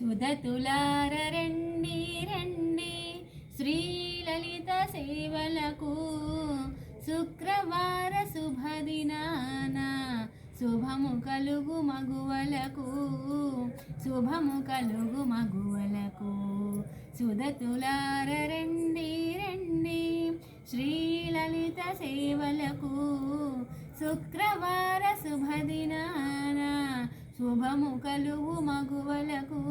సుధతులార రండి. రండి శ్రీలలిత సేవలకు శుక్రవార శుభదినాన శుభము కలుగు మగువలకు శుభము కలుగు మగువలకు. సుధతులార రండి రండి. శ్రీలలిత సేవలకు శుక్రవార శుభదినాన శుభము కలుగు మగువలకు.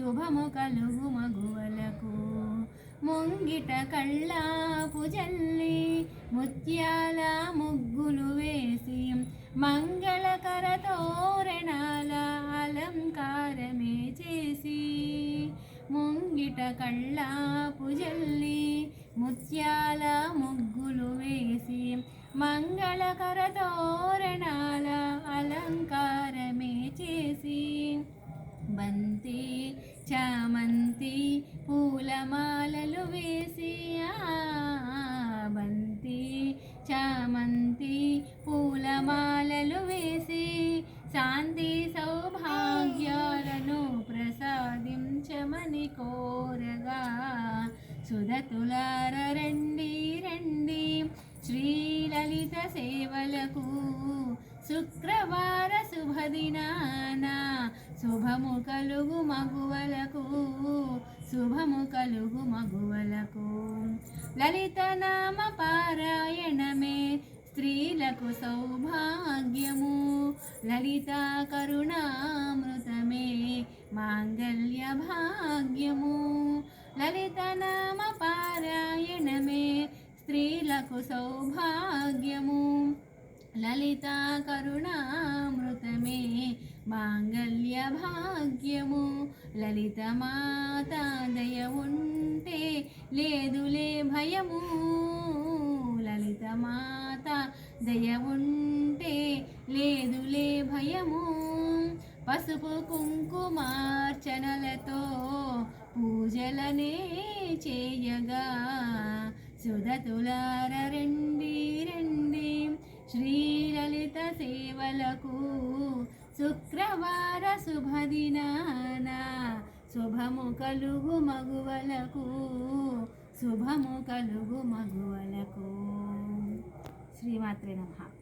శుభము కలుగు మగువలకు. ముంగిట కళ్ళాపు జల్లి ముత్యాల ముగ్గులు వేసి మంగళకర తోరణాల అలంకారమే చేసి ముంగిట కళ్ళాపు జల్లి ముత్యాల ముగ్గులు వేసి మంగళకర తోరణాల చామంతి చామంతి పూలమాలలు వేసి ఆ, బంతి చామంతి పూలమాలలు వేసి శాంతి సౌభాగ్యాలను ప్రసాదించమని కోరగా సుధతులార రండి రండి. శ్రీలలిత సేవలకు శుక్రవార శుభదినానా శుభము కలుగు మగువలకు శుభము కలుగు మగువలకు. లలిత నామ పారాయణమే స్త్రీలకు సౌభాగ్యము. లలిత కరుణామృతమే మాంగళ్య భాగ్యము. లలిత నామ పారాయణమే స్త్రీలకు సౌభాగ్యము. లలిత కరుణా మాంగళ్య భాగ్యము లలిత మాత దయ ఉంటే లేదులే భయము. లలిత మాత దయ ఉంటే లేదులే భయము. పసుపు కుంకుమార్చనలతో పూజలనే చేయగా సుధతులార రండి రండి. శ్రీలలిత సేవలకు శుక్రవార శుభదినాన శుభము కలుగు మగువలకు శుభము కలుగు మగువలకు. శ్రీమాత్రే నమః.